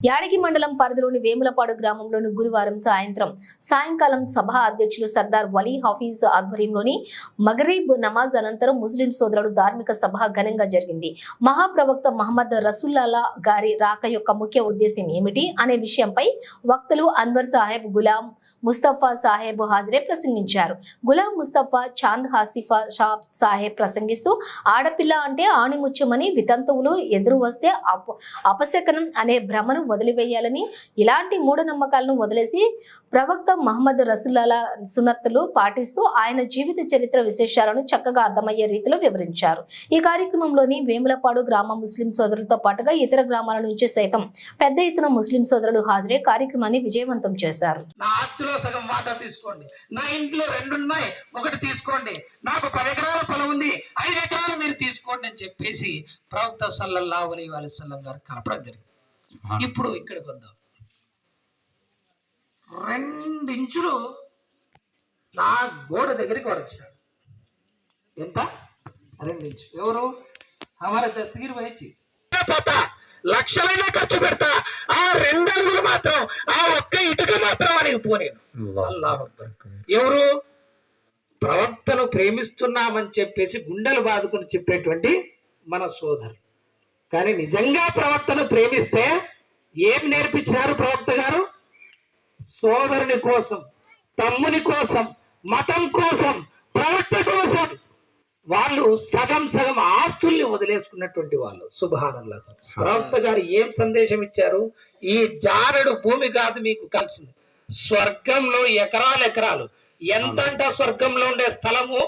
యాడగి మండలం పరిధిలోని వేములపాడు గ్రామంలోని గురువారం సాయంత్రం సాయంకాలం సభ అధ్యక్షులు సర్దార్ వలీ హఫీజ్ ఆధ్వర్యంలోని మగరీబ్ నమాజ్ అనంతరం ముస్లిం సోదరుడు ధార్మిక సభ ఘనంగా జరిగింది. మహాప్రవక్త మహమ్మద్ రసూల్లాలా గారి రాక యొక్క ముఖ్య ఉద్దేశం ఏమిటి అనే విషయంపై వక్తలు అన్వర్ సాహెబ్ గులాం ముస్తఫా సాహెబ్ హాజరే ప్రసంగించారు. గులాం ముస్తఫా చాంద్ హాసిఫా షా సాహెబ్ ప్రసంగిస్తూ ఆడపిల్ల అంటే ఆణిముత్యమని వితంతువులు ఎదురు వస్తే అప అపశకనం అనే భ్రమను వదిలివేయాలని ఇలాంటి మూఢనమ్మకాలను వదిలేసి ప్రవక్త మహమ్మద్ రసూల్లాల సున్నత్తులు పాటిస్తూ ఆయన జీవిత చరిత్ర విశేషాలను చక్కగా అర్థమయ్యే రీతిలో వివరించారు. ఈ కార్యక్రమంలోని వేములపాడు గ్రామ ముస్లిం సోదరులతో పాటుగా ఇతర గ్రామాల నుంచి సైతం పెద్ద ఎత్తున ముస్లిం సోదరులు హాజరై కార్యక్రమాన్ని విజయవంతం చేశారు. నా ఆస్తిలో సగం వాటా తీసుకోండి. నా ఇంట్లో రెండు ఒకటి తీసుకోండి. నాకు పది ఎకరాల పొలం ఉంది ఐదు ఎకరాలు మీరు తీసుకోండి అని చెప్పేసి ప్రవక్త సల్లల్లాహు అలైహి వసల్లం గారు కలపడం జరిగింది. ఇప్పుడు ఇక్కడికి వద్దాం. రెండు ఇంచులు నా గోడ దగ్గరికి వాడు వచ్చినాడు ఎంత? రెండు ఇంచు ఎవరు? హమార దస్తగిరి వహించి. పోతా లక్షలైనా ఖర్చు పెడతా. ఆ రెండు అడుగులు మాత్రం ఆ ఒక్క ఇటుక మాత్రం అని పోనేను. ఎవరు? ప్రవక్తను ప్రేమిస్తున్నామని చెప్పేసి గుండెలు బాదుకుని చెప్పేటువంటి మన సోదరు కానీ నిజంగా ప్రవక్తను ప్రేమిస్తే ఏం నేర్పించారు ప్రవక్త గారు? సోదరుని కోసం తమ్ముని కోసం మతం కోసం ప్రవక్త కోసం. వాళ్ళు సగం సగం ఆస్తుల్ని వదిలేసుకున్నటువంటి వాళ్ళు. సుభానల్లా ప్రవక్త గారు ఏం సందేశం ఇచ్చారు? ఈ జారడు భూమి కాదు మీకు కలిసింది స్వర్గంలో ఎకరాలు ఎకరాలు. ఎంతంట స్వర్గంలో ఉండే స్థలము?